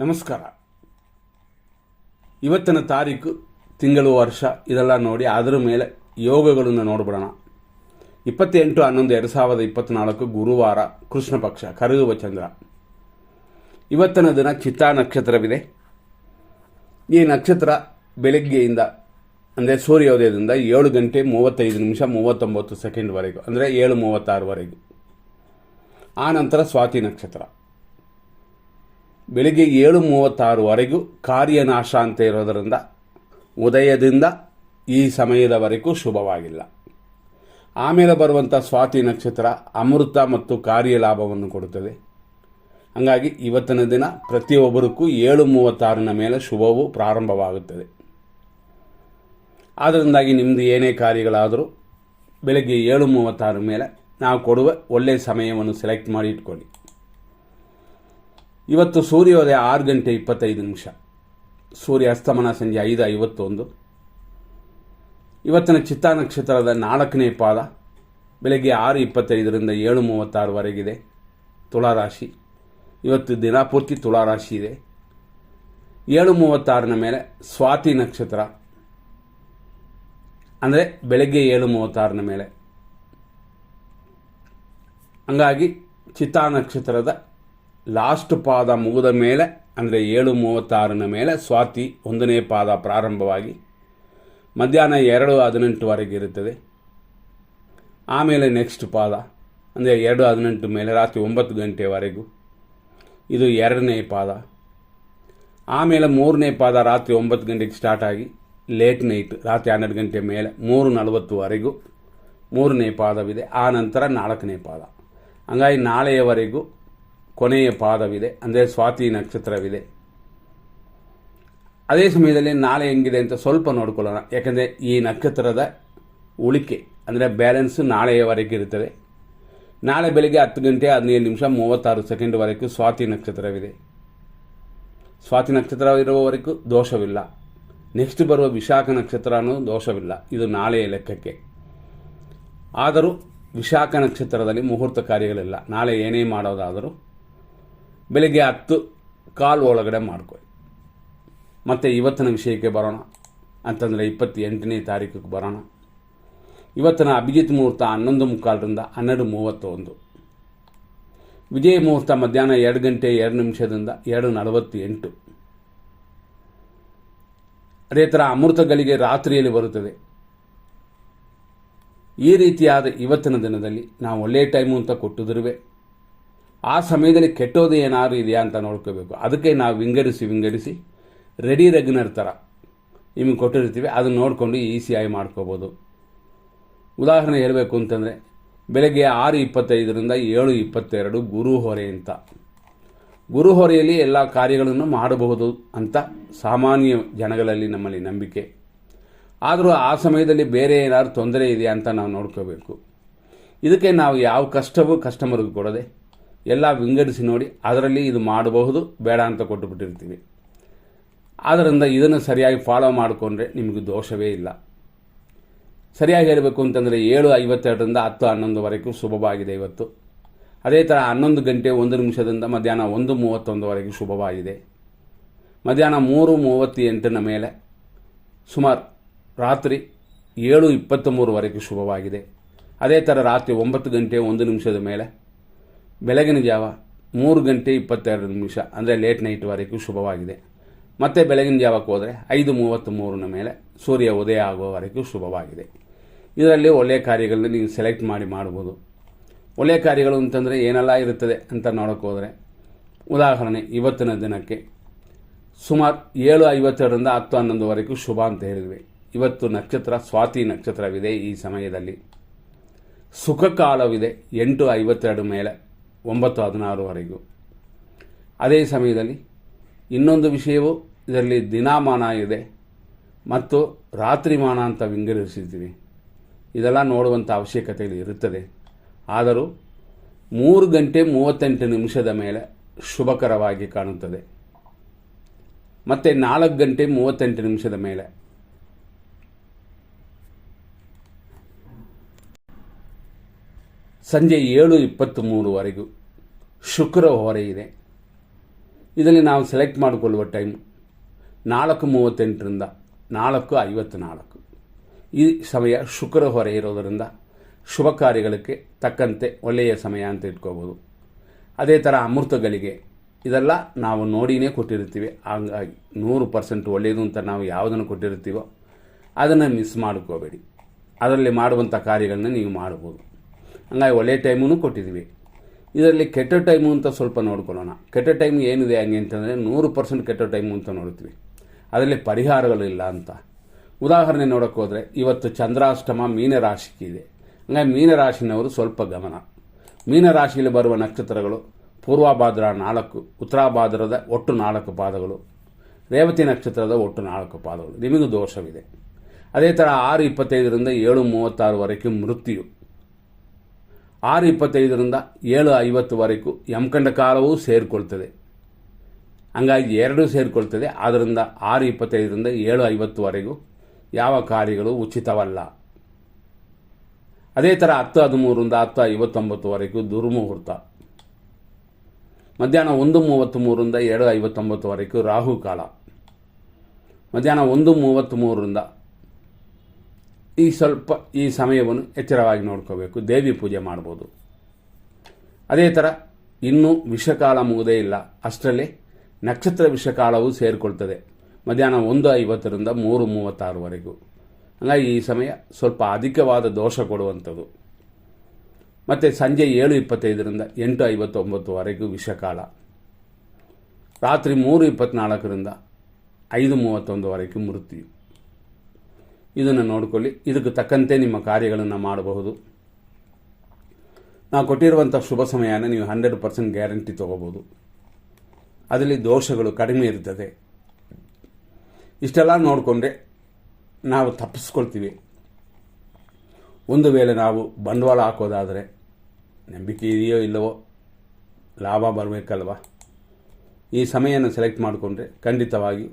ನಮಸ್ಕಾರ. ಇವತ್ತಿನ ತಾರೀಕು, ತಿಂಗಳು, ವರ್ಷ, ಇದೆಲ್ಲ ನೋಡಿ ಅದರ ಮೇಲೆ ಯೋಗಗಳನ್ನು ನೋಡ್ಬಿಡೋಣ. ಇಪ್ಪತ್ತೆಂಟು, ಹನ್ನೊಂದು, ಎರಡು ಸಾವಿರದ ಇಪ್ಪತ್ತ್ನಾಲ್ಕು ಗುರುವಾರ ಕೃಷ್ಣ ಪಕ್ಷ ಕರಗುವ ಚಂದ್ರ. ಇವತ್ತಿನ ದಿನ ಚಿತ್ತಾ ನಕ್ಷತ್ರವಿದೆ. ಈ ನಕ್ಷತ್ರ ಬೆಳಗ್ಗೆಯಿಂದ, ಅಂದರೆ ಸೂರ್ಯೋದಯದಿಂದ ಏಳು ಗಂಟೆ ಮೂವತ್ತೈದು ನಿಮಿಷ ಮೂವತ್ತೊಂಬತ್ತು ಸೆಕೆಂಡ್ವರೆಗೂ ಅಂದರೆ ಏಳು ಮೂವತ್ತಾರವರೆಗೂ ಆನಂತರ ನಂತರ ಸ್ವಾತಿ ನಕ್ಷತ್ರ. ಬೆಳಿಗ್ಗೆ ಏಳು ಮೂವತ್ತಾರುವರೆಗೂ ಕಾರ್ಯನಾಶ ಅಂತ ಇರೋದರಿಂದ ಉದಯದಿಂದ ಈ ಸಮಯದವರೆಗೂ ಶುಭವಾಗಿಲ್ಲ. ಆಮೇಲೆ ಬರುವಂಥ ಸ್ವಾತಿ ನಕ್ಷತ್ರ ಅಮೃತ ಮತ್ತು ಕಾರ್ಯಲಾಭವನ್ನು ಕೊಡುತ್ತದೆ. ಹಾಗಾಗಿ ಇವತ್ತಿನ ದಿನ ಪ್ರತಿಯೊಬ್ಬರಿಗೂ ಏಳು ಮೂವತ್ತಾರನ ಮೇಲೆ ಶುಭವು ಪ್ರಾರಂಭವಾಗುತ್ತದೆ. ಆದ್ದರಿಂದಾಗಿ ನಿಮ್ಮದು ಏನೇ ಕಾರ್ಯಗಳಾದರೂ ಬೆಳಗ್ಗೆ ಏಳು ಮೂವತ್ತಾರ ಮೇಲೆ ನಾವು ಕೊಡುವ ಒಳ್ಳೆಯ ಸಮಯವನ್ನು ಸೆಲೆಕ್ಟ್ ಮಾಡಿ ಇಟ್ಕೊಳ್ಳಿ. ಇವತ್ತು ಸೂರ್ಯೋದಯ ಆರು ಗಂಟೆ ಇಪ್ಪತ್ತೈದು ನಿಮಿಷ. ಸೂರ್ಯ ಅಸ್ತಮನ ಸಂಜೆ ಐದು ಐವತ್ತೊಂದು. ಇವತ್ತಿನ ಚಿತ್ತಾ ನಕ್ಷತ್ರದ ನಾಲ್ಕನೇ ಪಾದ ಬೆಳಗ್ಗೆ ಆರು ಇಪ್ಪತ್ತೈದರಿಂದ ಏಳು ಮೂವತ್ತಾರವರೆಗಿದೆ ತುಲಾರಾಶಿ ಇವತ್ತು ದಿನಪೂರ್ತಿ ತುಲಾರಾಶಿ ಇದೆ. ಏಳು ಮೂವತ್ತಾರನ ಮೇಲೆ ಸ್ವಾತಿ ನಕ್ಷತ್ರ. ಅಂದರೆ ಬೆಳಗ್ಗೆ ಏಳು ಮೂವತ್ತಾರನ ಮೇಲೆ. ಹಂಗಾಗಿ ಚಿತ್ತಾ ನಕ್ಷತ್ರದ ಲಾಸ್ಟ್ ಪಾದ ಮುಗಿದ ಮೇಲೆ, ಅಂದರೆ ಏಳು ಮೂವತ್ತಾರನ ಮೇಲೆ ಸ್ವಾತಿ ಒಂದನೇ ಪಾದ ಪ್ರಾರಂಭವಾಗಿ ಮಧ್ಯಾಹ್ನ ಎರಡು ಹದಿನೆಂಟುವರೆಗೆ ಇರುತ್ತದೆ. ಆಮೇಲೆ ನೆಕ್ಸ್ಟ್ ಪಾದ, ಅಂದರೆ ಎರಡು ಹದಿನೆಂಟು ಮೇಲೆ ರಾತ್ರಿ ಒಂಬತ್ತು ಗಂಟೆವರೆಗೂ ಇದು ಎರಡನೇ ಪಾದ. ಆಮೇಲೆ ಮೂರನೇ ಪಾದ ರಾತ್ರಿ ಒಂಬತ್ತು ಗಂಟೆಗೆ ಸ್ಟಾರ್ಟ್ ಆಗಿ ಲೇಟ್ ನೈಟ್ ರಾತ್ರಿ ಹನ್ನೆರಡು ಗಂಟೆ ಮೇಲೆ ಮೂರು ನಲವತ್ತುವರೆಗೂ ಮೂರನೇ ಪಾದವಿದೆ. ಆ ನಂತರ ನಾಲ್ಕನೇ ಪಾದ. ಹಂಗಾಗಿ ನಾಳೆಯವರೆಗೂ ಕೊನೆಯ ಪಾದವಿದೆ, ಅಂದರೆ ಸ್ವಾತಿ ನಕ್ಷತ್ರವಿದೆ. ಅದೇ ಸಮಯದಲ್ಲಿ ನಾಳೆ ಹೆಂಗಿದೆ ಅಂತ ಸ್ವಲ್ಪ ನೋಡ್ಕೊಳ್ಳೋಣ. ಯಾಕಂದರೆ ಈ ನಕ್ಷತ್ರದ ಉಳಿಕೆ, ಅಂದರೆ ಬ್ಯಾಲೆನ್ಸ್ ನಾಳೆಯವರೆಗೆ ಇರುತ್ತದೆ. ನಾಳೆ ಬೆಳಿಗ್ಗೆ ಹತ್ತು ಗಂಟೆ ಹದಿನೈದು ನಿಮಿಷ ಮೂವತ್ತಾರು ಸೆಕೆಂಡ್ವರೆಗೂ ಸ್ವಾತಿ ನಕ್ಷತ್ರವಿದೆ. ಸ್ವಾತಿ ನಕ್ಷತ್ರ ಇರುವವರೆಗೂ ದೋಷವಿಲ್ಲ. ನೆಕ್ಸ್ಟ್ ಬರುವ ವಿಶಾಖ ನಕ್ಷತ್ರನೂ ದೋಷವಿಲ್ಲ. ಇದು ನಾಳೆಯ ಲೆಕ್ಕಕ್ಕೆ. ಆದರೂ ವಿಶಾಖ ನಕ್ಷತ್ರದಲ್ಲಿ ಮುಹೂರ್ತ ಕಾರ್ಯಗಳಿಲ್ಲ. ನಾಳೆ ಏನೇ ಮಾಡೋದಾದರೂ ಬೆಳಿಗ್ಗೆ ಹತ್ತು ಕಾಲು ಒಳಗಡೆ ಮಾಡ್ಕೊಳ್ಳಿ ಮತ್ತು ಇವತ್ತಿನ ವಿಷಯಕ್ಕೆ ಬರೋಣ. ಅಂತಂದರೆ ಇಪ್ಪತ್ತೆಂಟನೇ ತಾರೀಕಿಗೆ ಬರೋಣ. ಇವತ್ತಿನ ಅಭಿಜಿತ್ ಮುಹೂರ್ತ ಹನ್ನೊಂದು ಮುಕ್ಕಾಲರಿಂದ ಹನ್ನೆರಡು ಮೂವತ್ತೊಂದು. ವಿಜಯ ಮುಹೂರ್ತ ಮಧ್ಯಾಹ್ನ ಎರಡು ಗಂಟೆ ಎರಡು ನಿಮಿಷದಿಂದ ಎರಡು ನಲವತ್ತೆಂಟು. ಅದೇ ಥರ ಅಮೃತಗಳಿಗೆ ರಾತ್ರಿಯಲ್ಲಿ ಬರುತ್ತದೆ. ಈ ರೀತಿಯಾದ ಇವತ್ತಿನ ದಿನದಲ್ಲಿ ನಾವು ಒಳ್ಳೆಯ ಟೈಮು ಅಂತ ಕೊಟ್ಟಿದ್ರುವೆ. ಆ ಸಮಯದಲ್ಲಿ ಕೆಟ್ಟೋದು ಏನಾದ್ರು ಇದೆಯಾ ಅಂತ ನೋಡ್ಕೋಬೇಕು. ಅದಕ್ಕೆ ನಾವು ವಿಂಗಡಿಸಿ ವಿಂಗಡಿಸಿ ರೆಡಿ ರೆಗ್ಯುಲರ್ ಥರ ನಿಮಗೆ ಕೊಟ್ಟಿರ್ತೀವಿ. ಅದನ್ನು ನೋಡಿಕೊಂಡು ಈಸಿಯಾಗಿ ಮಾಡ್ಕೋಬೋದು. ಉದಾಹರಣೆ ಹೇಳಬೇಕು ಅಂತಂದರೆ, ಬೆಳಗ್ಗೆ ಆರು ಇಪ್ಪತ್ತೈದರಿಂದ ಏಳು ಇಪ್ಪತ್ತೆರಡು ಗುರು ಹೊರೆ ಅಂತ. ಗುರು ಹೊರೆಯಲ್ಲಿ ಎಲ್ಲ ಕಾರ್ಯಗಳನ್ನು ಮಾಡಬಹುದು ಅಂತ ಸಾಮಾನ್ಯ ಜನಗಳಲ್ಲಿ ನಮ್ಮಲ್ಲಿ ನಂಬಿಕೆ. ಆದರೂ ಆ ಸಮಯದಲ್ಲಿ ಬೇರೆ ಏನಾದ್ರು ತೊಂದರೆ ಇದೆಯಾ ಅಂತ ನಾವು ನೋಡ್ಕೋಬೇಕು. ಇದಕ್ಕೆ ನಾವು ಯಾವ ಕಷ್ಟವೂ ಕಸ್ಟಮರ್ಗೆ ಕೊಡದೆ ಎಲ್ಲ ವಿಂಗಡಿಸಿ ನೋಡಿ ಅದರಲ್ಲಿ ಇದು ಮಾಡಬಹುದು, ಬೇಡ ಅಂತ ಕೊಟ್ಟುಬಿಟ್ಟಿರ್ತೀವಿ. ಆದ್ದರಿಂದ ಇದನ್ನು ಸರಿಯಾಗಿ ಫಾಲೋ ಮಾಡಿಕೊಂಡ್ರೆ ನಿಮಗೆ ದೋಷವೇ ಇಲ್ಲ. ಸರಿಯಾಗಿ ಹೇಳಬೇಕು ಅಂತಂದರೆ ಏಳು ಐವತ್ತೆರಡರಿಂದ ಹತ್ತು ಹನ್ನೊಂದುವರೆಗೂ ಶುಭವಾಗಿದೆ ಇವತ್ತು. ಅದೇ ಥರ ಹನ್ನೊಂದು ಗಂಟೆ ಒಂದು ನಿಮಿಷದಿಂದ ಮಧ್ಯಾಹ್ನ ಒಂದು ಮೂವತ್ತೊಂದುವರೆಗೂ ಶುಭವಾಗಿದೆ. ಮಧ್ಯಾಹ್ನ ಮೂರು ಮೂವತ್ತೆಂಟನ ಮೇಲೆ ಸುಮಾರು ರಾತ್ರಿ ಏಳು ಇಪ್ಪತ್ತ್ಮೂರುವರೆಗೂ ಶುಭವಾಗಿದೆ. ಅದೇ ಥರ ರಾತ್ರಿ ಒಂಬತ್ತು ಗಂಟೆ ಒಂದು ನಿಮಿಷದ ಮೇಲೆ ಬೆಳಗಿನ ಜಾವ ಮೂರು ಗಂಟೆ ಇಪ್ಪತ್ತೆರಡು ನಿಮಿಷ, ಅಂದರೆ ಲೇಟ್ ನೈಟ್ವರೆಗೂ ಶುಭವಾಗಿದೆ. ಮತ್ತೆ ಬೆಳಗಿನ ಜಾವಕ್ಕೆ ಹೋದರೆ ಐದು ಮೂವತ್ತು ಮೂರನ ಮೇಲೆ ಸೂರ್ಯ ಉದಯ ಆಗುವವರೆಗೂ ಶುಭವಾಗಿದೆ. ಇದರಲ್ಲಿ ಒಳ್ಳೆಯ ಕಾರ್ಯಗಳನ್ನ ನೀವು ಸೆಲೆಕ್ಟ್ ಮಾಡಿ ಮಾಡ್ಬೋದು. ಒಳ್ಳೆಯ ಕಾರ್ಯಗಳು ಅಂತಂದರೆ ಏನೆಲ್ಲ ಇರುತ್ತದೆ ಅಂತ ನೋಡೋಕೆ ಹೋದರೆ, ಉದಾಹರಣೆ ಇವತ್ತಿನ ದಿನಕ್ಕೆ ಸುಮಾರು ಏಳು ಐವತ್ತೆರಡರಿಂದ ಹತ್ತು ಹನ್ನೊಂದುವರೆಗೂ ಶುಭ ಅಂತ ಹೇಳಿದ್ವಿ. ಇವತ್ತು ನಕ್ಷತ್ರ, ಸ್ವಾತಿ ನಕ್ಷತ್ರವಿದೆ ಈ ಸಮಯದಲ್ಲಿ. ಸುಖ ಕಾಲವಿದೆ ಎಂಟು ಐವತ್ತೆರಡು ಮೇಲೆ. ಒಂಬತ್ತು ಹದಿನಾರುವರೆಗೂ. ಅದೇ ಸಮಯದಲ್ಲಿ ಇನ್ನೊಂದು ವಿಷಯವು ಇದರಲ್ಲಿ ದಿನಮಾನ ಇದೆ ಮತ್ತು ರಾತ್ರಿಮಾನ ಅಂತ ವಿಂಗಡಿಸಿದ್ದೀವಿ. ಇದೆಲ್ಲ ನೋಡುವಂಥ ಅವಶ್ಯಕತೆ ಇರುತ್ತದೆ. ಆದರೂ ಮೂರು ಗಂಟೆ ಮೂವತ್ತೆಂಟು ನಿಮಿಷದ ಮೇಲೆ ಶುಭಕರವಾಗಿ ಕಾಣುತ್ತದೆ. ಮತ್ತು ನಾಲ್ಕು ಗಂಟೆ ಮೂವತ್ತೆಂಟು ನಿಮಿಷದ ಮೇಲೆ ಸಂಜೆ ಏಳು ಇಪ್ಪತ್ತ್ಮೂರುವರೆಗೂ ಶುಕ್ರ ಹೊರೆ ಇದೆ. ಇದರಲ್ಲಿ ನಾವು ಸೆಲೆಕ್ಟ್ ಮಾಡಿಕೊಳ್ಳುವ ಟೈಮ್ ನಾಲ್ಕು ಮೂವತ್ತೆಂಟರಿಂದ ನಾಲ್ಕು ಐವತ್ತು ನಾಲ್ಕು ಈ ಸಮಯ ಶುಕ್ರ ಹೊರೆ ಇರೋದರಿಂದ ಶುಭ ಕಾರ್ಯಗಳಿಗೆ ತಕ್ಕಂತೆ ಒಳ್ಳೆಯ ಸಮಯ ಅಂತ ಇಟ್ಕೋಬೋದು. ಅದೇ ಥರ ಅಮೃತಗಳಿಗೆ ಇದೆಲ್ಲ ನಾವು ನೋಡಿನೇ ಕೊಟ್ಟಿರ್ತೀವಿ ಹಂಗಾಗಿ ನೂರು ಪರ್ಸೆಂಟ್ ಒಳ್ಳೆಯದು ಅಂತ ನಾವು ಯಾವುದನ್ನು ಕೊಟ್ಟಿರ್ತೀವೋ ಅದನ್ನು ಮಿಸ್ ಮಾಡ್ಕೋಬೇಡಿ. ಅದರಲ್ಲಿ ಮಾಡುವಂಥ ಕಾರ್ಯಗಳನ್ನ ನೀವು ಮಾಡ್ಬೋದು. ಹಂಗಾಗಿ ಒಳ್ಳೆಯ ಟೈಮೂ ಕೊಟ್ಟಿದ್ದೀವಿ. ಇದರಲ್ಲಿ ಕೆಟ್ಟ ಟೈಮು ಅಂತ ಸ್ವಲ್ಪ ನೋಡ್ಕೊಳ್ಳೋಣ. ಕೆಟ್ಟ ಟೈಮ್ ಏನಿದೆ ಹಂಗೆ ಅಂತಂದರೆ ನೂರು ಪರ್ಸೆಂಟ್ ಕೆಟ್ಟ ಟೈಮು ಅಂತ ನೋಡ್ತೀವಿ. ಅದರಲ್ಲಿ ಪರಿಹಾರಗಳು ಇಲ್ಲ ಅಂತ. ಉದಾಹರಣೆ ನೋಡೋಕೆ ಹೋದರೆ ಇವತ್ತು ಚಂದ್ರಾಷ್ಟಮ ಮೀನರಾಶಿಗಿದೆ ಹಂಗಾಗಿ ಮೀನರಾಶಿನವರು ಸ್ವಲ್ಪ ಗಮನ. ಮೀನರಾಶಿಯಲ್ಲಿ ಬರುವ ನಕ್ಷತ್ರಗಳು ಪೂರ್ವಭಾದ್ರ ನಾಲ್ಕು, ಉತ್ತರಾಭಾದ್ರದ ಒಟ್ಟು ನಾಲ್ಕು ಪಾದಗಳು, ರೇವತಿ ನಕ್ಷತ್ರದ ಒಟ್ಟು ನಾಲ್ಕು ಪಾದಗಳು. ನಿಮಗೂ ದೋಷವಿದೆ. ಅದೇ ಥರ ಆರು ಇಪ್ಪತ್ತೈದರಿಂದ ಏಳು ಮೂವತ್ತಾರುವರೆಗೂ ಮೃತ್ಯು. ಆರು ಇಪ್ಪತ್ತೈದರಿಂದ ಏಳು ಐವತ್ತುವರೆಗೂ ಯಮಕಂಡ ಕಾಲವೂ ಸೇರಿಕೊಳ್ತದೆ. ಹಂಗಾಗಿ ಎರಡೂ ಸೇರಿಕೊಳ್ತದೆ. ಆದ್ದರಿಂದ ಆರು ಇಪ್ಪತ್ತೈದರಿಂದ ಏಳು ಐವತ್ತುವರೆಗೂ ಯಾವ ಕಾರ್ಯಗಳು ಉಚಿತವಲ್ಲ. ಅದೇ ಥರ ಹತ್ತು ಹದಿಮೂರರಿಂದ ಹತ್ತು ಐವತ್ತೊಂಬತ್ತುವರೆಗೂ ದುರ್ಮುಹೂರ್ತ. ಮಧ್ಯಾಹ್ನ ಒಂದು ಮೂವತ್ತ್ ಮೂರರಿಂದ ಎರಡು ಐವತ್ತೊಂಬತ್ತುವರೆಗೂ ರಾಹುಕಾಲ. ಮಧ್ಯಾಹ್ನ ಒಂದು ಮೂವತ್ತ್ ಮೂರರಿಂದ ಈ ಸ್ವಲ್ಪ ಈ ಸಮಯವನ್ನು ಎಚ್ಚರವಾಗಿ ನೋಡ್ಕೋಬೇಕು. ದೇವಿ ಪೂಜೆ ಮಾಡ್ಬೋದು. ಅದೇ ಥರ ಇನ್ನೂ ವಿಷಕಾಲ ಮುಗುದೇ ಇಲ್ಲ. ಅಷ್ಟರಲ್ಲಿ ನಕ್ಷತ್ರ ವಿಷಕಾಲವು ಸೇರಿಕೊಳ್ತದೆ. ಮಧ್ಯಾಹ್ನ ಒಂದು ಐವತ್ತರಿಂದ ಮೂರು ಮೂವತ್ತಾರುವರೆಗೂ. ಹಾಗಾಗಿ ಈ ಸಮಯ ಸ್ವಲ್ಪ ಅಧಿಕವಾದ ದೋಷ ಕೊಡುವಂಥದ್ದು. ಮತ್ತು ಸಂಜೆ ಏಳು ಇಪ್ಪತ್ತೈದರಿಂದ ಎಂಟು ಐವತ್ತೊಂಬತ್ತುವರೆಗೂ ವಿಷಕಾಲ. ರಾತ್ರಿ ಮೂರು ಇಪ್ಪತ್ತ್ನಾಲ್ಕರಿಂದ ಐದು ಮೂವತ್ತೊಂದುವರೆಗೂ ಮೃತ್ಯು. ಇದನ್ನು ನೋಡಿಕೊಳ್ಳಿ. ಇದಕ್ಕೆ ತಕ್ಕಂತೆ ನಿಮ್ಮ ಕಾರ್ಯಗಳನ್ನು ಮಾಡಬಹುದು. ನಾವು ಕೊಟ್ಟಿರುವಂಥ ಶುಭ ಸಮಯನ ನೀವು ಹಂಡ್ರೆಡ್ ಪರ್ಸೆಂಟ್ ಗ್ಯಾರಂಟಿ ತೊಗೋಬೋದು ಅದರಲ್ಲಿ ದೋಷಗಳು ಕಡಿಮೆ ಇರ್ತದೆ. ಇಷ್ಟೆಲ್ಲ ನೋಡಿಕೊಂಡ್ರೆ ನಾವು ತಪ್ಪಿಸ್ಕೊಳ್ತೀವಿ. ಒಂದು ವೇಳೆ ನಾವು ಬಂಡವಾಳ ಹಾಕೋದಾದರೆ ನಂಬಿಕೆ ಇದೆಯೋ ಇಲ್ಲವೋ ಲಾಭ ಬರಬೇಕಲ್ವ? ಈ ಸಮಯನ ಸೆಲೆಕ್ಟ್ ಮಾಡಿಕೊಂಡ್ರೆ ಖಂಡಿತವಾಗಿ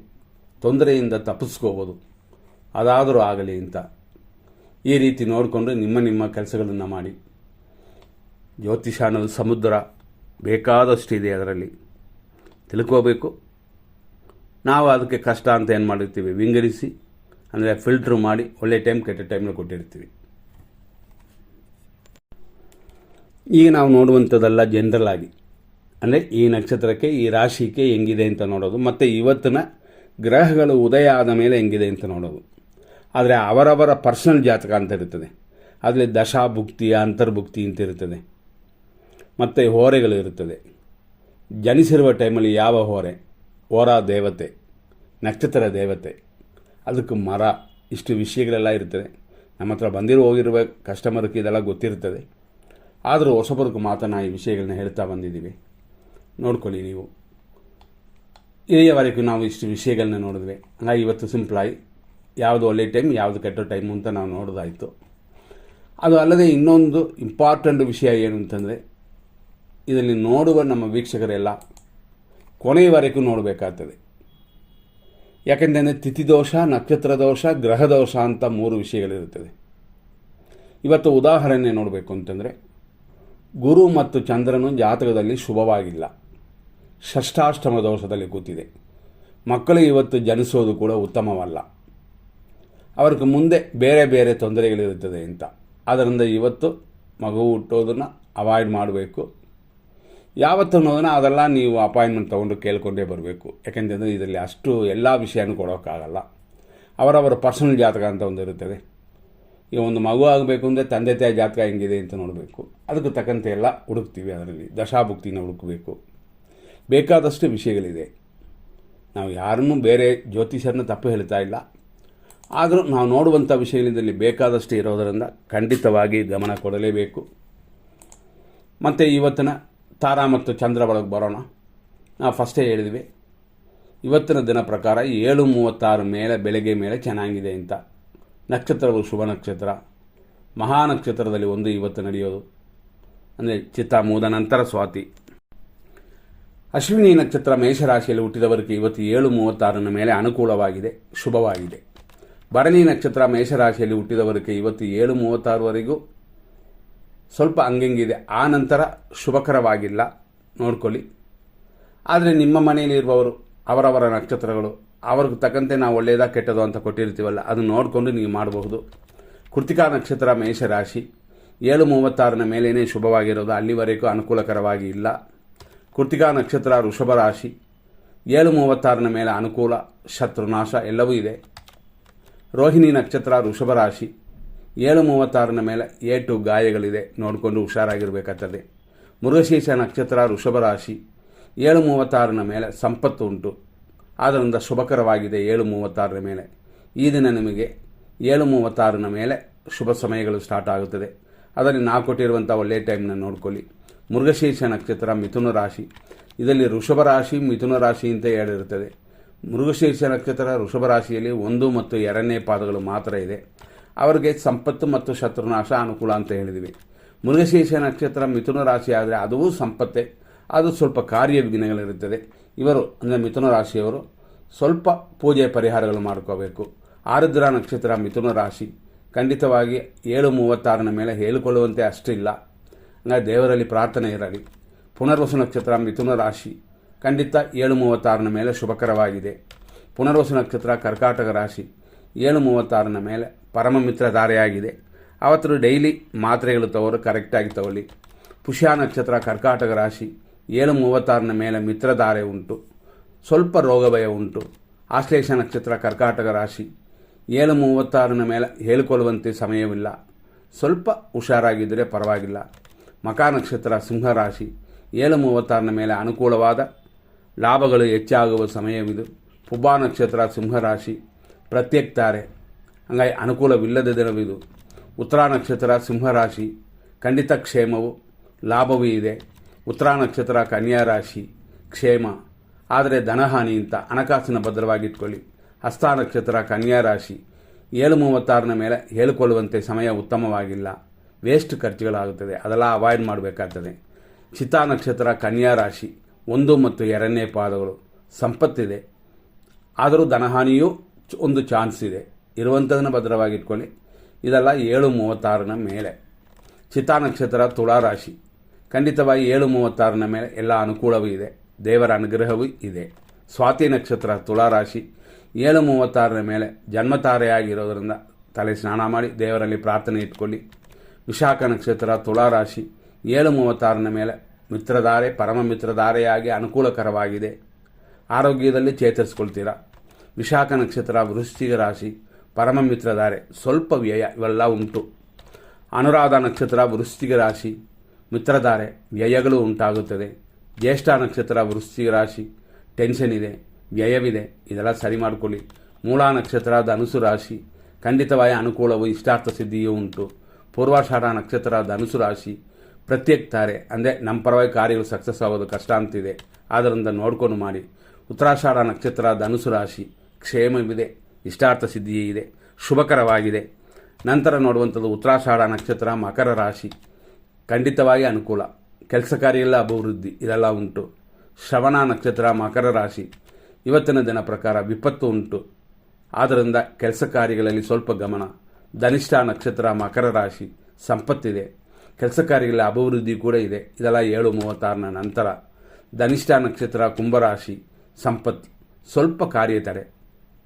ತೊಂದರೆಯಿಂದ ತಪ್ಪಿಸ್ಕೋಬೋದು. ಅದಾದರೂ ಆಗಲಿ ಅಂತ ಈ ರೀತಿ ನೋಡಿಕೊಂಡು ನಿಮ್ಮ ನಿಮ್ಮ ಕೆಲಸಗಳನ್ನು ಮಾಡಿ. ಜ್ಯೋತಿಷ ಅನ್ನೋದು ಸಮುದ್ರ ಬೇಕಾದಷ್ಟಿದೆ ಅದರಲ್ಲಿ. ತಿಳ್ಕೋಬೇಕು. ನಾವು ಅದಕ್ಕೆ ಕಷ್ಟ ಅಂತ ಏನು ಮಾಡಿರ್ತೀವಿ? ವಿಂಗಡಿಸಿ, ಅಂದರೆ ಫಿಲ್ಟ್ರ್ ಮಾಡಿ ಒಳ್ಳೆ ಟೈಮ್ ಕೆಟ್ಟ ಟೈಮ್ನ ಕೊಟ್ಟಿರ್ತೀವಿ. ಈಗ ನಾವು ನೋಡುವಂಥದ್ದೆಲ್ಲ ಜನರಲ್ ಆಗಿ. ಅಂದರೆ ಈ ನಕ್ಷತ್ರಕ್ಕೆ, ಈ ರಾಶಿಗೆ ಹೆಂಗಿದೆ ಅಂತ ನೋಡೋದು. ಮತ್ತು ಇವತ್ತಿನ ಗ್ರಹಗಳು ಉದಯ ಆದ ಮೇಲೆ ಹೆಂಗಿದೆ ಅಂತ ನೋಡೋದು. ಆದರೆ ಅವರವರ ಪರ್ಸನಲ್ ಜಾತಕ ಅಂತ ಇರ್ತದೆ ಅದರಲ್ಲಿ ದಶಾಭುಕ್ತಿ, ಅಂತರ್ಭುಕ್ತಿ ಅಂತ ಇರ್ತದೆ ಮತ್ತು ಹೋರೆಗಳು ಇರುತ್ತದೆ. ಜನಿಸಿರುವ ಟೈಮಲ್ಲಿ ಯಾವ ಹೋರೆ? ಹೋರ ದೇವತೆ, ನಕ್ಷತ್ರ ದೇವತೆ, ಅದಕ್ಕೆ ಮರ, ಇಷ್ಟು ವಿಷಯಗಳೆಲ್ಲ ಇರ್ತದೆ ನಮ್ಮ ಹತ್ರ ಬಂದಿರೋ ಹೋಗಿರುವ ಕಸ್ಟಮರ್ಗೆ ಇದೆಲ್ಲ ಗೊತ್ತಿರ್ತದೆ ಆದರೂ ಹೊಸಬರಿಗೆ ಮಾತ್ರ ನಾ ಈ ವಿಷಯಗಳನ್ನ ಹೇಳ್ತಾ ಬಂದಿದ್ದೀವಿ. ನೋಡ್ಕೊಳ್ಳಿ ನೀವು. ಇಲ್ಲಿಯವರೆಗೂ ನಾವು ಇಷ್ಟು ವಿಷಯಗಳನ್ನ ನೋಡಿದ್ವಿ ಹಾಗಾಗಿ ಇವತ್ತು ಸಿಂಪಲಾಗಿ ಯಾವುದು ಒಳ್ಳೆ ಟೈಮ್ ಯಾವುದು ಕೆಟ್ಟ ಟೈಮು ಅಂತ ನಾವು ನೋಡೋದಾಯಿತು. ಅದು ಅಲ್ಲದೆ ಇನ್ನೊಂದು ಇಂಪಾರ್ಟೆಂಟ್ ವಿಷಯ ಏನು ಅಂತಂದರೆ, ಇದರಲ್ಲಿ ನೋಡುವ ನಮ್ಮ ವೀಕ್ಷಕರೆಲ್ಲ ಕೊನೆಯವರೆಗೂ ನೋಡಬೇಕಾಗ್ತದೆ. ಯಾಕೆಂದರೆ ತಿಥಿದೋಷ ನಕ್ಷತ್ರ ದೋಷ, ಗ್ರಹ ದೋಷ ಅಂತ ಮೂರು ವಿಷಯಗಳಿರುತ್ತದೆ. ಇವತ್ತು ಉದಾಹರಣೆ ನೋಡಬೇಕು ಅಂತಂದರೆ, ಗುರು ಮತ್ತು ಚಂದ್ರನು ಜಾತಕದಲ್ಲಿ ಶುಭವಾಗಿಲ್ಲ. ಷಷ್ಠಾಷ್ಟಮ ದೋಷದಲ್ಲಿ ಕೂತಿದೆ. ಮಕ್ಕಳು ಇವತ್ತು ಜನಿಸೋದು ಕೂಡ ಉತ್ತಮವಲ್ಲ. ಅವ್ರಿಗೆ ಮುಂದೆ ಬೇರೆ ಬೇರೆ ತೊಂದರೆಗಳಿರುತ್ತದೆ ಅಂತ. ಅದರಿಂದ ಇವತ್ತು ಮಗು ಹುಟ್ಟೋದನ್ನು ಅವಾಯ್ಡ್ ಮಾಡಬೇಕು. ಯಾವತ್ತು ಅನ್ನೋದನ್ನು ಅದೆಲ್ಲ ನೀವು ಅಪಾಯಿಂಟ್ಮೆಂಟ್ ತೊಗೊಂಡು ಕೇಳ್ಕೊಂಡೇ ಬರಬೇಕು. ಯಾಕೆಂತಂದರೆ ಇದರಲ್ಲಿ ಅಷ್ಟು ಎಲ್ಲ ವಿಷಯನೂ ಕೊಡೋಕ್ಕಾಗಲ್ಲ. ಅವರವರ ಪರ್ಸನಲ್ ಜಾತಕ ಅಂತ ಒಂದು ಇರುತ್ತದೆ. ಈಗ ಒಂದು ಮಗು ಆಗಬೇಕು ಅಂದರೆ ತಂದೆ ತಾಯಿ ಜಾತಕ ಹೆಂಗಿದೆ ಅಂತ ನೋಡಬೇಕು. ಅದಕ್ಕೆ ತಕ್ಕಂತೆ ಎಲ್ಲ ಹುಡುಕ್ತೀವಿ ಅದರಲ್ಲಿ. ದಶಾಭುಕ್ತಿನ ಹುಡುಕಬೇಕು. ಬೇಕಾದಷ್ಟು ವಿಷಯಗಳಿದೆ. ನಾವು ಯಾರನ್ನೂ ಬೇರೆ ಜ್ಯೋತಿಷರನ್ನ ತಪ್ಪು ಹೇಳ್ತಾ ಇಲ್ಲ. ಆದರೂ ನಾವು ನೋಡುವಂಥ ವಿಷಯದಲ್ಲಿ ಬೇಕಾದಷ್ಟು ಇರೋದರಿಂದ ಖಂಡಿತವಾಗಿ ಗಮನ ಕೊಡಲೇಬೇಕು. ಮತ್ತು ಇವತ್ತಿನ ತಾರಾ ಮತ್ತು ಚಂದ್ರ ಒಳಗೆ ಬರೋಣ. ನಾವು ಫಸ್ಟೇ ಹೇಳಿದ್ವಿ. ಇವತ್ತಿನ ದಿನ ಪ್ರಕಾರ ಏಳು ಮೂವತ್ತಾರು ಮೇಲೆ ಬೆಳಗ್ಗೆ ಮೇಲೆ ಚೆನ್ನಾಗಿದೆ ಅಂತ. ನಕ್ಷತ್ರಗಳು ಶುಭ ನಕ್ಷತ್ರ. ಮಹಾ ನಕ್ಷತ್ರದಲ್ಲಿ ಒಂದು ಇವತ್ತು ನಡೆಯೋದು. ಅಂದರೆ ಚಿತ್ತ ಮೂದ ನಂತರ ಸ್ವಾತಿ. ಅಶ್ವಿನಿ ನಕ್ಷತ್ರ ಮೇಷರಾಶಿಯಲ್ಲಿ ಹುಟ್ಟಿದವರಿಗೆ ಇವತ್ತು ಏಳು ಮೂವತ್ತಾರನ ಮೇಲೆ ಅನುಕೂಲವಾಗಿದೆ, ಶುಭವಾಗಿದೆ. ಭರಣಿ ನಕ್ಷತ್ರ ಮೇಷರಾಶಿಯಲ್ಲಿ ಹುಟ್ಟಿದವರಿಗೆ ಇವತ್ತು ಏಳು ಮೂವತ್ತಾರವರೆಗೂ ಸ್ವಲ್ಪ ಹಂಗಿಂಗಿದೆ ಆ ನಂತರ ಶುಭಕರವಾಗಿಲ್ಲ. ನೋಡ್ಕೊಳ್ಳಿ. ಆದರೆ ನಿಮ್ಮ ಮನೆಯಲ್ಲಿ ಇರುವವರು, ಅವರವರ ನಕ್ಷತ್ರಗಳು, ಅವ್ರಿಗೆ ತಕ್ಕಂತೆ ನಾವು ಒಳ್ಳೆಯದಾ ಕೆಟ್ಟದೋ ಅಂತ ಕೊಟ್ಟಿರ್ತೀವಲ್ಲ ಅದನ್ನು ನೋಡಿಕೊಂಡು ನೀವು ಮಾಡಬಹುದು. ಕೃತಿಕಾ ನಕ್ಷತ್ರ ಮೇಷರಾಶಿ, ಏಳು ಮೂವತ್ತಾರನ ಮೇಲೇನೇ ಶುಭವಾಗಿರೋದು ಅಲ್ಲಿವರೆಗೂ ಅನುಕೂಲಕರವಾಗಿ ಇಲ್ಲ. ಕೃತಿಕಾ ನಕ್ಷತ್ರ ವೃಷಭ ರಾಶಿ, ಏಳು ಮೂವತ್ತಾರನ ಮೇಲೆ ಅನುಕೂಲ, ಶತ್ರುನಾಶ ಎಲ್ಲವೂ ಇದೆ. ರೋಹಿಣಿ ನಕ್ಷತ್ರ ವೃಷಭ ರಾಶಿ. ಏಳು ಮೂವತ್ತಾರನ ಮೇಲೆ ಏಟು ಗಾಯಗಳಿದೆ. ನೋಡಿಕೊಂಡು ಹುಷಾರಾಗಿರಬೇಕಾಗ್ತದೆ. ಮೃಗಶೀರ್ಷ ನಕ್ಷತ್ರ ವೃಷಭ ರಾಶಿ. ಏಳು ಮೂವತ್ತಾರನ ಮೇಲೆ ಸಂಪತ್ತು ಉಂಟು. ಆದ್ದರಿಂದ ಶುಭಕರವಾಗಿದೆ ಏಳು ಮೂವತ್ತಾರರ ಮೇಲೆ. ಈ ದಿನ ನಿಮಗೆ ಏಳು ಮೂವತ್ತಾರನ ಮೇಲೆ ಶುಭ ಸಮಯಗಳು ಸ್ಟಾರ್ಟ್ ಆಗುತ್ತದೆ. ಅದರಲ್ಲಿ ನಾವು ಕೊಟ್ಟಿರುವಂಥ ಒಳ್ಳೆಯ ಟೈಮ್ನ ನೋಡ್ಕೊಳ್ಳಿ. ಮೃಗಶೀರ್ಷ ನಕ್ಷತ್ರ ಮಿಥುನ ರಾಶಿ. ಇದರಲ್ಲಿ ವೃಷಭ ರಾಶಿ, ಮಿಥುನ ರಾಶಿ ಅಂತ ಹೇಳಿರುತ್ತದೆ. ಮೃಗಶೀರ್ಷ ನಕ್ಷತ್ರ ವೃಷಭ ರಾಶಿಯಲ್ಲಿ ಒಂದು ಮತ್ತು ಎರಡನೇ ಪಾದಗಳು ಮಾತ್ರ ಇದೆ. ಅವರಿಗೆ ಸಂಪತ್ತು ಮತ್ತು ಶತ್ರುನಾಶ ಅನುಕೂಲ ಅಂತ ಹೇಳಿದ್ವಿ. ಮೃಗಶೀರ್ಷ ನಕ್ಷತ್ರ ಮಿಥುನ ರಾಶಿ ಆದರೆ ಅದೂ ಸಂಪತ್ತೆ. ಅದು ಸ್ವಲ್ಪ ಕಾರ್ಯ ವಿಘ್ನಗಳಿರುತ್ತದೆ ಇವರು, ಅಂದರೆ ಮಿಥುನ ರಾಶಿಯವರು, ಸ್ವಲ್ಪ ಪೂಜೆ ಪರಿಹಾರಗಳು ಮಾಡ್ಕೋಬೇಕು. ಆರುದ್ರ ನಕ್ಷತ್ರ ಮಿಥುನ ರಾಶಿ. ಖಂಡಿತವಾಗಿ ಏಳು ಮೂವತ್ತಾರನ ಮೇಲೆ ಹೇಳಿಕೊಳ್ಳುವಂತೆ ಅಷ್ಟಿಲ್ಲ. ಹಂಗಾಗಿ ದೇವರಲ್ಲಿ ಪ್ರಾರ್ಥನೆ ಇರಲಿ. ಪುನರ್ವಸು ನಕ್ಷತ್ರ ಮಿಥುನ ರಾಶಿ. ಖಂಡಿತ ಏಳು ಮೂವತ್ತಾರನ ಮೇಲೆ ಶುಭಕರವಾಗಿದೆ. ಪುನರ್ವಸು ನಕ್ಷತ್ರ ಕರ್ಕಾಟಕ ರಾಶಿ ಏಳು ಮೂವತ್ತಾರನ ಮೇಲೆ ಪರಮ ಮಿತ್ರ ಧಾರೆಯಾಗಿದೆ. ಅವತ್ತು ಡೈಲಿ ಮಾತ್ರೆಗಳು ತವರು ಕರೆಕ್ಟಾಗಿ ತಗೊಳ್ಳಿ. ಪುಷ್ಯ ನಕ್ಷತ್ರ ಕರ್ಕಾಟಕ ರಾಶಿ ಏಳು ಮೂವತ್ತಾರನ ಮೇಲೆ ಮಿತ್ರಧಾರೆ ಉಂಟು. ಸ್ವಲ್ಪ ರೋಗ ಭಯ ಉಂಟು. ಆಶ್ಲೇಷ ನಕ್ಷತ್ರ ಕರ್ಕಾಟಕ ರಾಶಿ ಏಳು ಮೂವತ್ತಾರನ ಮೇಲೆ ಹೇಳಿಕೊಳ್ಳುವಂತೆ ಸಮಯವಿಲ್ಲ. ಸ್ವಲ್ಪ ಹುಷಾರಾಗಿದ್ದರೆ ಪರವಾಗಿಲ್ಲ. ಮಕಾ ನಕ್ಷತ್ರ ಸಿಂಹರಾಶಿ ಏಳು ಮೂವತ್ತಾರನ ಮೇಲೆ ಅನುಕೂಲವಾದ ಲಾಭಗಳು ಹೆಚ್ಚಾಗುವ ಸಮಯವಿದು. ಪುಬ್ಬಾ ನಕ್ಷತ್ರ ಸಿಂಹರಾಶಿ ಪ್ರತ್ಯೇಕ್ತಾರೆ. ಹಂಗಾಗಿ ಅನುಕೂಲವಿಲ್ಲದ ದಿನವಿದು. ಉತ್ತರ ನಕ್ಷತ್ರ ಸಿಂಹರಾಶಿ ಖಂಡಿತ ಕ್ಷೇಮವು, ಲಾಭವೂ ಇದೆ. ಉತ್ತರ ನಕ್ಷತ್ರ ಕನ್ಯಾ ರಾಶಿ ಕ್ಷೇಮ. ಆದರೆ ಧನಹಾನಿ ಅಂತ ಹಣಕಾಸಿನ ಭದ್ರವಾಗಿಟ್ಕೊಳ್ಳಿ. ಹಸ್ತ ನಕ್ಷತ್ರ ಕನ್ಯಾ ರಾಶಿ ಏಳು ಮೂವತ್ತಾರನ ಮೇಲೆ ಹೇಳಿಕೊಳ್ಳುವಂತೆ ಸಮಯ ಉತ್ತಮವಾಗಿಲ್ಲ. ವೇಸ್ಟ್ ಖರ್ಚುಗಳಾಗುತ್ತದೆ. ಅದೆಲ್ಲ ಅವಾಯ್ಡ್ ಮಾಡಬೇಕಾಗ್ತದೆ. ಚಿತಾ ನಕ್ಷತ್ರ ಕನ್ಯಾ ರಾಶಿ ಒಂದು ಮತ್ತು ಎರಡನೇ ಪಾದಗಳು. ಸಂಪತ್ತಿದೆ. ಆದರೂ ಧನಹಾನಿಯೂ ಒಂದು ಚಾನ್ಸ್ ಇದೆ. ಇರುವಂಥದನ್ನು ಭದ್ರವಾಗಿಟ್ಕೊಳ್ಳಿ. ಇದೆಲ್ಲ ಏಳು ಮೂವತ್ತಾರನ ಮೇಲೆ. ಚಿತಾ ನಕ್ಷತ್ರ ತುಳಾ ರಾಶಿ. ಖಂಡಿತವಾಗಿ ಏಳು ಮೂವತ್ತಾರನ ಮೇಲೆ ಎಲ್ಲ ಅನುಕೂಲವೂ ಇದೆ. ದೇವರ ಅನುಗ್ರಹವೂ ಇದೆ. ಸ್ವಾತಿ ನಕ್ಷತ್ರ ತುಳಾ ರಾಶಿ. ಏಳು ಮೂವತ್ತಾರನ ಮೇಲೆ ಜನ್ಮತಾರೆಯಾಗಿರೋದರಿಂದ ತಲೆ ಸ್ನಾನ ಮಾಡಿ ದೇವರಲ್ಲಿ ಪ್ರಾರ್ಥನೆ ಇಟ್ಕೊಳ್ಳಿ. ವಿಶಾಖ ನಕ್ಷತ್ರ ತುಳಾ ರಾಶಿ. ಏಳು ಮೂವತ್ತಾರನ ಮೇಲೆ ಮಿತ್ರಧಾರೆ, ಪರಮ ಮಿತ್ರಧಾರೆಯಾಗಿ ಅನುಕೂಲಕರವಾಗಿದೆ. ಆರೋಗ್ಯದಲ್ಲಿ ಚೇತರಿಸ್ಕೊಳ್ತೀರಾ? ವಿಶಾಖ ನಕ್ಷತ್ರ, ವೃಶ್ಚಿಕ ರಾಶಿ, ಪರಮ ಮಿತ್ರಧಾರೆ, ಸ್ವಲ್ಪ ವ್ಯಯ ಇವೆಲ್ಲ ಉಂಟು. ಅನುರಾಧ ನಕ್ಷತ್ರ, ವೃಶ್ಚಿಕ ರಾಶಿ, ಮಿತ್ರಧಾರೆ, ವ್ಯಯಗಳು ಉಂಟಾಗುತ್ತದೆ. ಜ್ಯೇಷ್ಠ ನಕ್ಷತ್ರ, ವೃಶ್ಚಿಕ ರಾಶಿ ಟೆನ್ಷನ್ ಇದೆ, ವ್ಯಯವಿದೆ, ಇದೆಲ್ಲ ಸರಿ ಮಾಡಿಕೊಳ್ಳಿ. ಮೂಲ ನಕ್ಷತ್ರ, ಧನುಸು ರಾಶಿ, ಖಂಡಿತವಾಗಿ ಅನುಕೂಲವು ಇಷ್ಟಾರ್ಥ ಸಿದ್ಧಿಯೂ ಉಂಟು. ಪೂರ್ವಾಷಾಢ ನಕ್ಷತ್ರ, ಧನುಸು ರಾಶಿ ಪ್ರತ್ಯೇಕ್ತಾರೆ. ಅಂದರೆ ನಮ್ಮ ಪರವಾಗಿ ಕಾರ್ಯಗಳು ಸಕ್ಸಸ್ ಆಗೋದು ಕಷ್ಟ ಅಂತಿದೆ. ಆದ್ದರಿಂದ ನೋಡ್ಕೊಂಡು ಮಾಡಿ. ಉತ್ತರಾಷಾಢ ನಕ್ಷತ್ರ ಧನುಸು ರಾಶಿ ಕ್ಷೇಮವಿದೆ, ಇಷ್ಟಾರ್ಥ ಸಿದ್ಧಿ ಇದೆ, ಶುಭಕರವಾಗಿದೆ. ನಂತರ ನೋಡುವಂಥದ್ದು ಉತ್ತರಾಷಾಢ ನಕ್ಷತ್ರ ಮಕರ ರಾಶಿ. ಖಂಡಿತವಾಗಿ ಅನುಕೂಲ. ಕೆಲಸ ಕಾರ್ಯ ಎಲ್ಲ ಅಭಿವೃದ್ಧಿ, ಇದೆಲ್ಲ ಉಂಟು. ಶ್ರವಣ ನಕ್ಷತ್ರ ಮಕರ ರಾಶಿ. ಇವತ್ತಿನ ದಿನ ಪ್ರಕಾರ ವಿಪತ್ತು ಉಂಟು. ಆದ್ದರಿಂದ ಕೆಲಸ ಕಾರ್ಯಗಳಲ್ಲಿ ಸ್ವಲ್ಪ ಗಮನ. ಧನಿಷ್ಠ ನಕ್ಷತ್ರ ಮಕರ ರಾಶಿ. ಸಂಪತ್ತಿದೆ. ಕೆಲಸ ಕಾರ್ಯಗಳ ಅಭಿವೃದ್ಧಿ ಕೂಡ ಇದೆ. ಇದೆಲ್ಲ ಏಳು ಮೂವತ್ತಾರನ ನಂತರ ಧನಿಷ್ಠ ನಕ್ಷತ್ರ, ಕುಂಭರಾಶಿ, ಸಂಪತ್ತು. ಸ್ವಲ್ಪ ಕಾರ್ಯತಡೆ.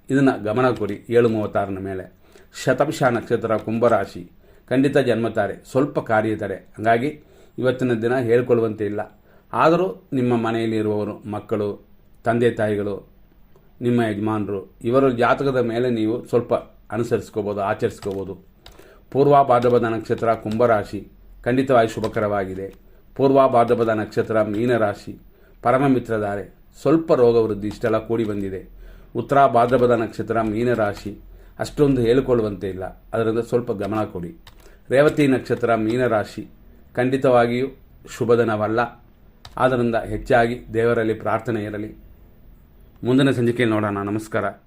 ಇದನ್ನು ಗಮನ ಕೊಡಿ, ಏಳು ಮೂವತ್ತಾರನ ಮೇಲೆ. ಶತಂಶ ನಕ್ಷತ್ರ, ಕುಂಭರಾಶಿ. ಖಂಡಿತ ಜನ್ಮತಾರೆ. ಸ್ವಲ್ಪ ಕಾರ್ಯತಡೆ. ಹಾಗಾಗಿ ಇವತ್ತಿನ ದಿನ ಹೇಳ್ಕೊಳ್ಳುವಂತೆ ಇಲ್ಲ. ಆದರೂ ನಿಮ್ಮ ಮನೆಯಲ್ಲಿರುವವರು, ಮಕ್ಕಳು, ತಂದೆ ತಾಯಿಗಳು, ನಿಮ್ಮ ಯಜಮಾನರು, ಇವರ ಜಾತಕದ ಮೇಲೆ ನೀವು ಸ್ವಲ್ಪ ಅನುಸರಿಸ್ಕೋಬೋದು, ಆಚರಿಸ್ಕೋಬೋದು. ಪೂರ್ವ ಭಾದ್ರಪದ ನಕ್ಷತ್ರ, ಕುಂಭರಾಶಿ. ಖಂಡಿತವಾಗಿ ಶುಭಕರವಾಗಿದೆ. ಪೂರ್ವ ಭಾದ್ರಪದ ನಕ್ಷತ್ರ ಮೀನರಾಶಿ. ಪರಮ ಮಿತ್ರಧಾರೆ ಸ್ವಲ್ಪ ರೋಗ ವೃದ್ಧಿ ಇಷ್ಟೆಲ್ಲ ಕೂಡಿ ಬಂದಿದೆ. ಉತ್ತರ ಭಾದ್ರಪದ ನಕ್ಷತ್ರ ಮೀನರಾಶಿ. ಅಷ್ಟೊಂದು ಹೇಳಿಕೊಳ್ಳುವಂತೆ ಇಲ್ಲ. ಅದರಿಂದ ಸ್ವಲ್ಪ ಗಮನ ಕೊಡಿ. ರೇವತಿ ನಕ್ಷತ್ರ ಮೀನರಾಶಿ. ಖಂಡಿತವಾಗಿಯೂ ಶುಭದನವಲ್ಲ ಆದ್ದರಿಂದ ಹೆಚ್ಚಾಗಿ ದೇವರಲ್ಲಿ ಪ್ರಾರ್ಥನೆ ಇರಲಿ. ಮುಂದಿನ ಸಂಚಿಕೆಯಲ್ಲಿ ನೋಡೋಣ. ನಮಸ್ಕಾರ.